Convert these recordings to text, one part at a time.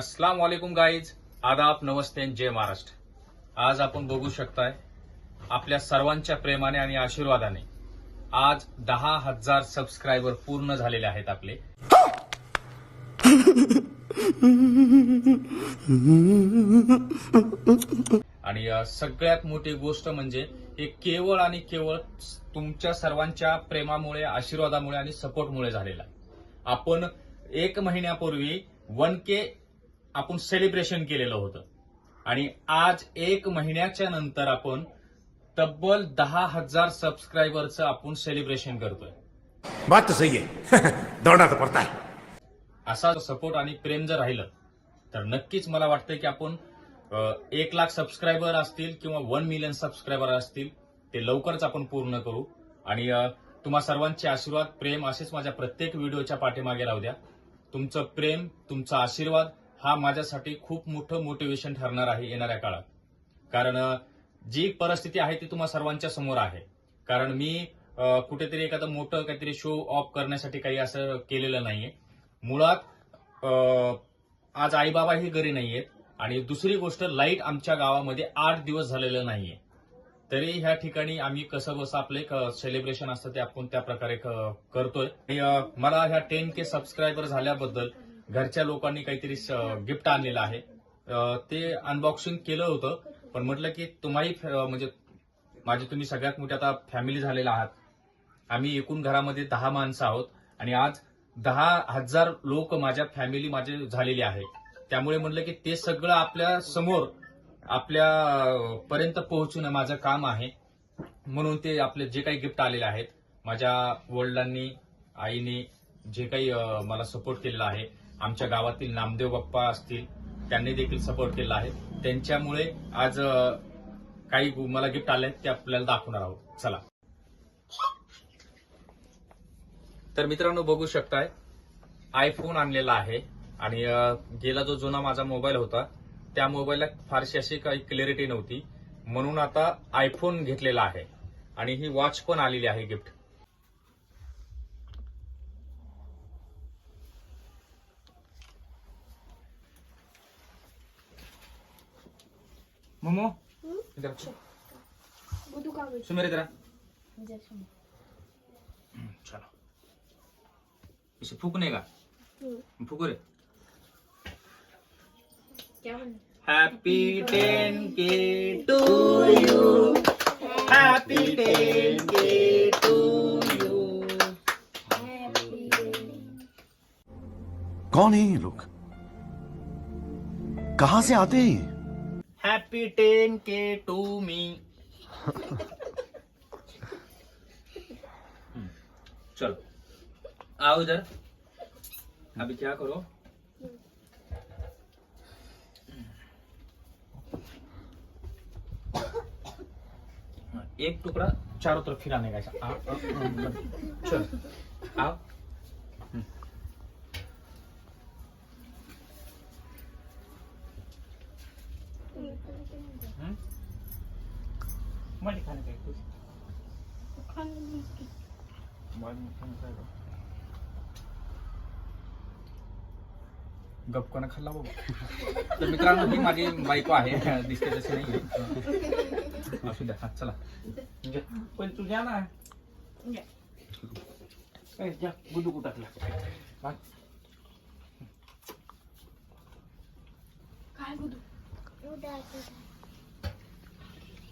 अस्सलाम वालेकुम गाईज आदाब नमस्ते जय महाराष्ट्र. आज आपण बघू शकताय आपल्या सर्वांच्या प्रेमाने आणि आशीर्वादाने आज दहा हजार सबस्क्रायबर पूर्ण झालेले आहेत आपले. आणि सगळ्यात मोठी गोष्ट म्हणजे हे केवळ आणि केवळ तुमच्या सर्वांच्या प्रेमामुळे आशीर्वादामुळे आणि सपोर्टमुळे झालेलं आहे. आपण एक महिन्यापूर्वी वन के आपण सेलिब्रेशन केलेलं होतं. आणि आज एक महिन्याच्या नंतर आपण तब्बल दहा हजार सबस्क्रायबरचं आपण सेलिब्रेशन करतोय. बात तो सही है दौड़ना तो पड़ता है असा सपोर्ट आणि प्रेम जर राहिलं तर नक्कीच मला वाटतं की आपण अ, एक लाख सबस्क्रायबर असतील किंवा वन मिलियन सबस्क्रायबर असतील ते लवकरच आपण पूर्ण करू. आणि अ, तुम्हा सर्वांचे आशीर्वाद प्रेम असेच माझ्या प्रत्येक व्हिडिओच्या पाठीमागे राहू द्या. तुमचं प्रेम तुमचा आशीर्वाद हा माझ्यासाठी खूप मोठं मोटिवेशन ठरणार आहे येणाऱ्या काळात. कारण जी परिस्थिती आहे ती तुम्हा सर्वांच्या समोर आहे. कारण मी कुठेतरी एखादं मोठं काहीतरी शो ऑफ करण्यासाठी काही असं केलेलं नाहीये. मुळात अ, आज आईबाबाही घरी नाहीयेत आणि दुसरी गोष्ट लाइट आमच्या गावामध्ये आठ दिवस झालेलं नाहीये. तरी ह्या ठिकाणी आम्ही कसं बस आपलं एक सेलिब्रेशन असतं ते आपण त्या प्रकारे करतोय. मला ह्या टेन के सबस्क्रायबर झाल्याबद्दल घरच्या लोकांनी काहीतरी गिफ्ट आणलेलं आहे. ते अनबॉक्सिंग केलं होतं पण म्हटलं की तुम्हाही म्हणजे माझे तुम्ही सगळ्यात मोठे आता फॅमिली झालेला आहात. आम्ही एकूण घरामध्ये दहा माणसं आहोत आणि आज दहा हजार लोक माझ्या फॅमिली माझे झालेले आहे. त्यामुळे म्हटलं की ते सगळं आपल्यासमोर आपल्या पर्यंत पोहोचणं माझं काम आहे. म्हणून ते आपले जे काही गिफ्ट आलेले आहेत माझ्या वडिलांनी आईने जे काही मला सपोर्ट केलेला आहे आमच्या गावातील नामदेव बाप्पा असतील त्यांनी देखील सपोर्ट केला आहे. त्यांच्यामुळे आज काही मला गिफ्ट आले ते आपल्याला दाखवणार आहोत. चला. तर मित्रांनो बघू शकताय आयफोन आणलेला आहे आणि गेला जो जुना माझा मोबाईल होता त्या मोबाईलला फारशी अशी काही क्लॅरिटी नव्हती. म्हणून आता आयफोन घेतलेला आहे आणि ही वॉच पण आलेली आहे गिफ्ट मोमो? इधर बुधू का सुमेर इधर चलो। इसे फूकने का? फूको रे। क्या बना? Happy ten K to you happy ten K to you कौन है ये लोग? कहां से आते हैं ये? Happy ten K to me. चलो. आओ इधर. अभी क्या करो? एक टुकड़ा चारों तरफ फिराने का ऐसा आओ, आओ, आओ, चलो आओ हम्म? मళ్ళీ खाने का कुछ बाद में खाने का गपकन खाल्ला बाबा? तर मित्रांनो ही माझी बायको आहे. दिसते तशी नाही असू द्या हा चला. पण तू जा ना. ए, जा कुठं टाकला? हा. काय तू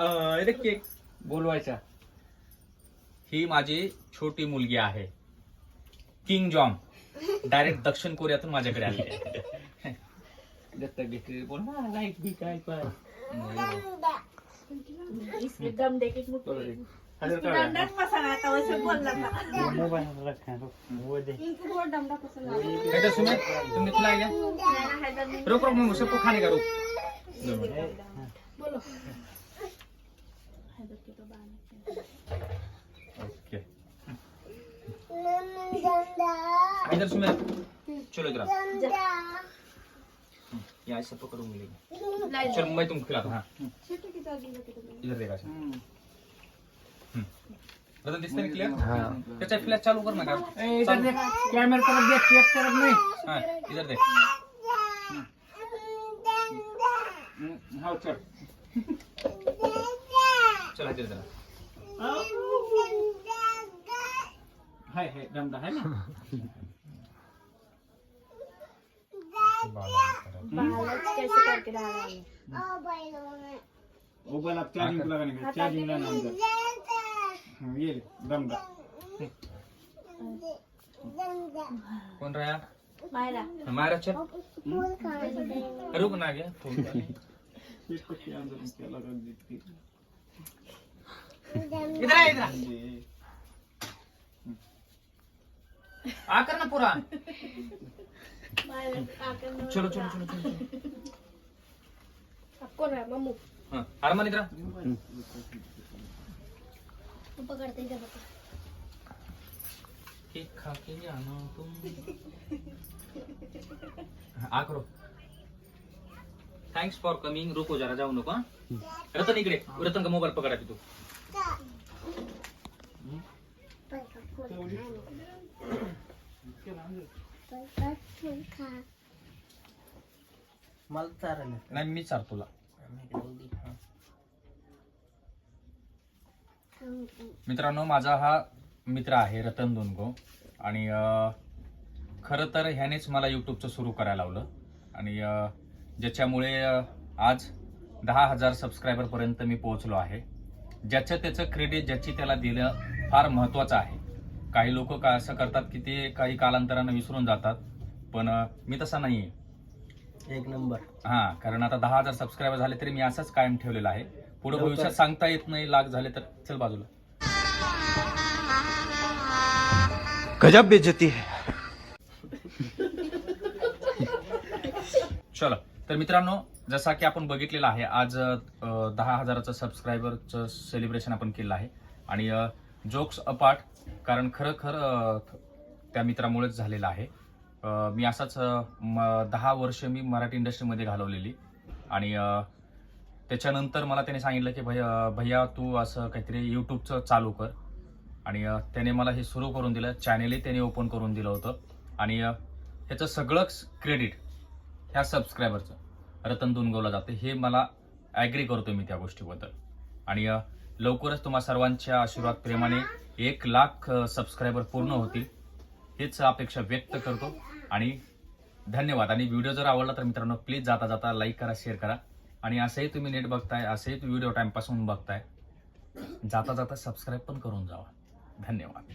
केक बोलवायचा. ही माझी छोटी मुलगी आहे. किंग जॉन डायरेक्ट दक्षिण कोरियातून माझ्याकडे आली आहे. दत्तक घेतली. बोल ना लाइट बी काय काय इसमें दम देके मुझे बरोबर आहे. दंडात बसा ना आता वैसे बोलला ना इधर सुनो तुमने खिलाया क्या रुक रुक मैं सबको खाने का रुक दो मिनट। ओके। इधर सुनो चलो इधर आओ। यहाँ सबको करूँ मिलेगी चलो मैं तुम खिलाता हूँ। हाँ। इधर देखा रतन दिसते ना क्लियर हा। त्याचा फ्लॅश चालू कर ना का कॅमेरा तरफ देख एक तरफ नाही। हा इधर देख। हो चल। चला इधर जरा हाय हाय दमदा है ना? बालच कैसे करके डाला है मोबाइल आप चार्जिंग पे लगाने का। चार्जिंग लाना अंदर हाँ, ये ले, दमदा कोण राया मायरा। मायरा चल। रुक ना गया इसको क्या अंदर क्या लगा देती इधर आ इधर आ। आ कर ना पूरा। चलो चलो चलो चलो आपको ना मम्मू। हाँ अरमान इधर आ. तू पकड़ते केक खा के जाना तुम। आ करो थँक्स फॉर कमिंग रुको जरा जाऊ नको? रतन इकडे रतन का मोबाईल पकडा तू? मला नाही. मी चार तुला. मित्रांनो माझा हा मित्र आहे रतन दोनगो. आणि खरं तर ह्यानेच मला युट्यूबचं सुरू करायला लावलं. आणि ज्याच्यामुळे आज दहा हजार सबस्क्रायबरपर्यंत मी पोहोचलो आहे. ज्याचं त्याचं क्रेडिट ज्याची त्याला दिलं फार महत्त्वाचं आहे. काही लोक का असं करतात की ते काही कालांतरानं विसरून जातात पण मी तसा नाही आहे एक नंबर. हा कारण आता दहा हजार सबस्क्रायबर झाले तरी मी असंच कायम ठेवलेलं आहे. पुढे भविष्यात सांगता येत नाही लाख झाले तर चल बाजूला. गजब बेइज्जती है। चलो. तर मित्रांनो जसा की आपण बघितलेलं आहे आज दहा हजाराचं सबस्क्रायबरचं सेलिब्रेशन आपण केलं आहे. आणि जोक्स अपार्ट कारण खरं खरं त्या मित्रामुळेच झालेलं आहे. मी असाच म- दहा वर्ष मी मराठी इंडस्ट्रीमध्ये घालवलेली. आणि त्याच्यानंतर मला त्याने सांगितलं की भैया भैया तू असं काहीतरी यूट्यूबचं चालू कर. आणि त्याने मला हे सुरू करून दिलं. चॅनेलही त्याने ओपन करून दिलं होतं. आणि ह्याचं सगळंच क्रेडिट ह्या सबस्क्रायबरचं रतन दुनगवला जातं. हे मला ॲग्री करतो मी त्या गोष्टीबद्दल. आणि लवकरच तुम्हा सर्वांच्या आशीर्वाद प्रेमाने एक लाख सबस्क्रायबर पूर्ण होतील हेच अपेक्षा व्यक्त करतो. आणि धन्यवाद. आणि व्हिडिओ जर आवडला तर मित्रांनो प्लीज जाता जाता लाईक करा शेअर करा. आणि असंही तुम्ही नेट बघताय असंही व्हिडिओ टाईमपासून बघताय जाता जाता सबस्क्राईब पण करून जावा. धन्यवाद.